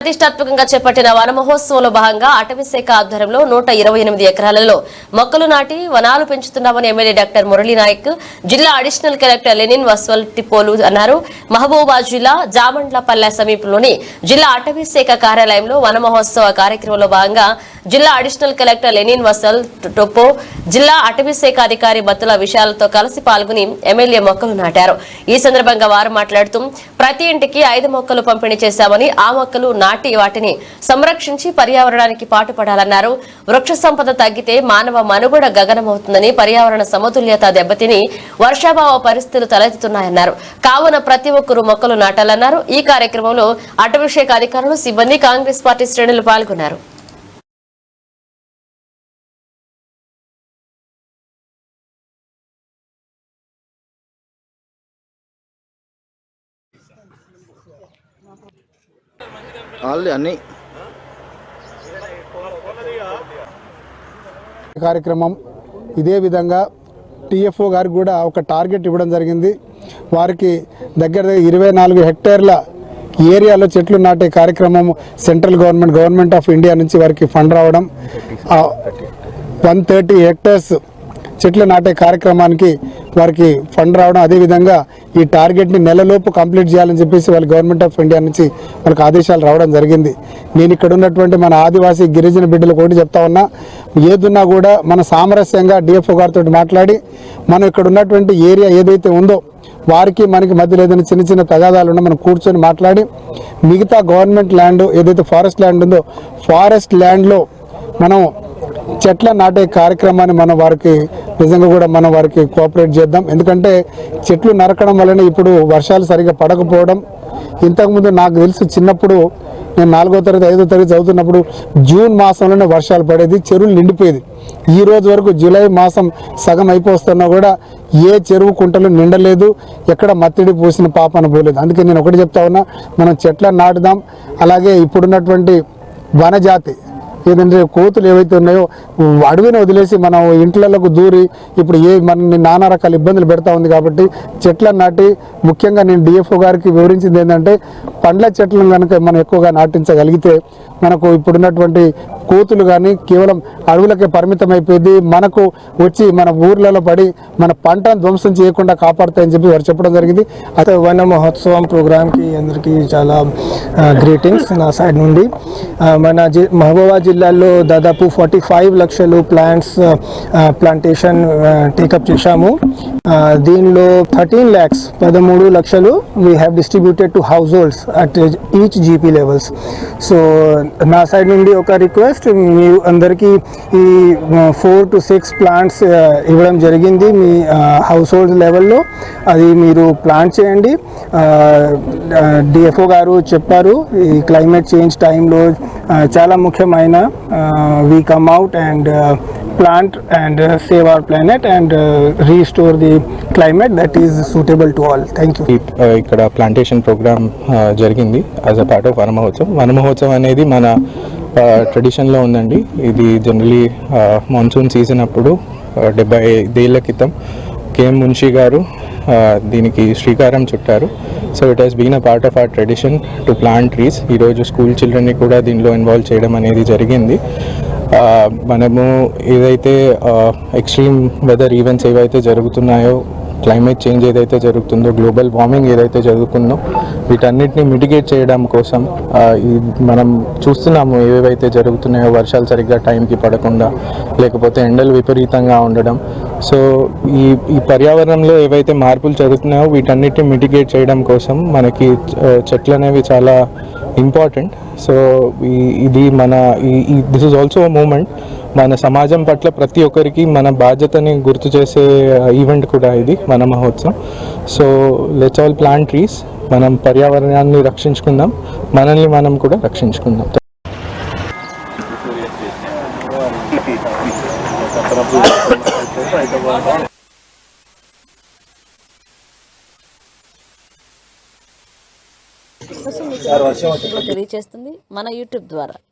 ప్రతిష్టాత్మకంగా చేపట్టిన వన మహోత్సవంలో భాగంగా అటవీశాఖ ఆధ్వర్యంలో నూట ఇరవై ఎనిమిది ఎకరాలలో మొక్కలు నాటి వనాలు పెంచుతున్నామని ఎమ్మెల్యే డాక్టర్ మురళీ నాయక్ జిల్లా అడిషనల్ కలెక్టర్ లెనిన్ వస్వల్ టిపోలు అన్నారు. మహబూబాబాద్ జిల్లా జామండ్లపల్లె సమీపంలోని జిల్లా అటవీ శాఖ కార్యాలయంలో వన మహోత్సవ కార్యక్రమంలో భాగంగా జిల్లా అడిషనల్ కలెక్టర్ లెనిన్ వసల్ టొప్పో జిల్లా అటవీశాఖ అధికారి బత్తుల విషయాలతో కలిసి పాల్గొని ఎమ్మెల్యే మొక్కలు నాటారు. ఈ సందర్భంగా వారు మాట్లాడుతూ ప్రతి ఇంటికి ఐదు మొక్కలు పంపిణీ చేశామని ఆ మొక్కలు నాటి వాటిని సంరక్షించి పర్యావరణానికి పాటుపడాలన్నారు. వృక్ష సంపద తగ్గితే మానవ మనుగడ గగనమవుతుందని పర్యావరణ సమతుల్యత దెబ్బతిని వర్షాభావ పరిస్థితులు తలెత్తుతున్నాయన్నారు. కావున ప్రతి ఒక్కరూ మొక్కలు నాటాలన్నారు. ఈ కార్యక్రమంలో అటవీశాఖ అధికారులు సిబ్బంది కాంగ్రెస్ పార్టీ శ్రేణులు పాల్గొన్నారు. ఆల్రెడీ అన్నీ. కార్యక్రమం ఇదే విధంగా టీఎఫ్ఓ గారికి కూడా ఒక టార్గెట్ ఇవ్వడం జరిగింది. వారికి దగ్గర దగ్గర ఇరవై నాలుగు హెక్టేర్ల ఏరియాలో చెట్లు నాటే కార్యక్రమం central government government of India నుంచి వారికి ఫండ్ రావడం. వన్ థర్టీ హెక్టర్స్ చెట్లు నాటే కార్యక్రమానికి వారికి ఫండ్ రావడం. అదేవిధంగా ఈ టార్గెట్ని నెలలోపు కంప్లీట్ చేయాలని చెప్పేసి వాళ్ళ గవర్నమెంట్ ఆఫ్ ఇండియా నుంచి మనకు ఆదేశాలు రావడం జరిగింది. నేను ఇక్కడ ఉన్నటువంటి మన ఆదివాసీ గిరిజన బిడ్డలకు ఒకటి చెప్తా ఉన్నా. ఏదున్నా కూడా మన సామరస్యంగా డిఎఫ్ఓ గారితో మాట్లాడి మనం ఇక్కడ ఉన్నటువంటి ఏరియా ఏదైతే ఉందో వారికి మనకి మధ్యలో ఏదైనా చిన్న చిన్న తగాదాలు ఉన్నా మనం కూర్చొని మాట్లాడి మిగతా గవర్నమెంట్ ల్యాండ్ ఏదైతే ఫారెస్ట్ ల్యాండ్ ఉందో ఫారెస్ట్ ల్యాండ్లో మనం చెట్ల నాటే కార్యక్రమాన్ని మనం వారికి నిజంగా కూడా మనం వారికి కోఆపరేట్ చేద్దాం. ఎందుకంటే చెట్లు నరకడం వలన ఇప్పుడు వర్షాలు సరిగా పడకపోవడం. ఇంతకుముందు నాకు తెలిసి చిన్నప్పుడు నేను నాలుగో తరగతి ఐదో తరగతి చదువుతున్నప్పుడు జూన్ మాసంలోనే వర్షాలు పడేది చెరువులు నిండిపోయేది. ఈ రోజు వరకు జూలై మాసం సగం అయిపోస్తున్నా కూడా ఏ చెరువు కుంటలు నిండలేదు ఎక్కడ మత్తిడి పూసిన పాపన పోలేదు. అందుకే నేను ఒకటి చెప్తా ఉన్నా మనం చెట్లను నాటుదాం. అలాగే ఇప్పుడున్నటువంటి వనజాతి ఏదంటే కోతులు ఏవైతే ఉన్నాయో అడవిని వదిలేసి మనం ఇంట్లలోకి దూరి ఇప్పుడు ఏ మన నానా రకాల ఇబ్బందులు పెడతా ఉంది కాబట్టి చెట్లను నాటి ముఖ్యంగా నేను డిఎఫ్ఓ గారికి వివరించింది ఏంటంటే పండ్ల చెట్లను కనుక మనం ఎక్కువగా నాటించగలిగితే మనకు ఇప్పుడున్నటువంటి కోతులు కానీ కేవలం అడవులకే పరిమితం అయిపోయింది మనకు వచ్చి మన ఊర్లలో పడి మన పంటను ధ్వంసం చేయకుండా కాపాడుతాయని చెప్పి వారు చెప్పడం జరిగింది. అయితే వన మహోత్సవం ప్రోగ్రామ్కి అందరికీ చాలా గ్రీటింగ్స్ నా సైడ్ నుండి. మన జి మహబూబాబాద్ జిల్లాలో దాదాపు ఫార్టీ ఫైవ్ లక్షలు ప్లాంట్స్ ప్లాంటేషన్ టేకప్ చేశాము. దీనిలో థర్టీన్ ల్యాక్స్ పదమూడు లక్షలు we have distributed to households at each GP levels so నా సైడ్ నుండి ఒక రిక్వెస్ట్ మీ అందరికీ ఈ ఫోర్ టు సిక్స్ ప్లాంట్స్ ఇవ్వడం జరిగింది మీ హౌస్ హోల్డ్ లెవెల్లో అది మీరు ప్లాంట్ చేయండి. డిఎఫ్ఓ గారు చెప్పారు ఈ క్లైమేట్ చేంజ్ టైంలో చాలా ముఖ్యమైన we come out and plant and save our planet and restore the climate that is suitable to all thank you ఇక్కడ ప్లాంటేషన్ ప్రోగ్రామ్ జరిగింది as a part of Vanamahotsavam. Vanamahotsavam అనేది మన ట్రెడిషన్లో ఉందండి. ఇది జనరలీ మాన్సూన్ సీజన్ అప్పుడు డెబ్బై ఐదేళ్ళ క్రితం కేఎం మున్షి గారు దీనికి శ్రీకారం చుట్టారు. So it has been a part of our tradition to plant trees ఈరోజు స్కూల్ చిల్డ్రన్ని కూడా దీనిలో ఇన్వాల్వ్ చేయడం అనేది జరిగింది. మనము ఏదైతే ఎక్స్ట్రీమ్ వెదర్ ఈవెంట్స్ ఏవైతే జరుగుతున్నాయో క్లైమేట్ చేంజ్ ఏదైతే జరుగుతుందో గ్లోబల్ వార్మింగ్ ఏదైతే జరుగుతుందో వీటన్నిటిని మిటిగేట్ చేయడం కోసం మనం చూస్తున్నాము ఏవేవైతే జరుగుతున్నాయో వర్షాలు సరిగ్గా టైంకి పడకుండా లేకపోతే ఎండలు విపరీతంగా ఉండడం. సో ఈ ఈ పర్యావరణంలో ఏవైతే మార్పులు జరుగుతున్నాయో వీటన్నిటిని మిటిగేట్ చేయడం కోసం మనకి చెట్లు అనేవి చాలా ఇంపార్టెంట్ సో ఈ ఇది మన ఈ దిస్ ఇస్ ఆల్సో మూమెంట్ మన సమాజం పట్ల ప్రతి ఒక్కరికి మన బాధ్యతని గుర్తు చేసే ఈవెంట్ కూడా ఇది మన మహోత్సవం. So let's all plant trees మనం పర్యావరణాన్ని రక్షించుకుందాం మనల్ని మనం కూడా రక్షించుకుందాం. తెలియజేస్తుంది మన యూట్యూబ్ ద్వారా.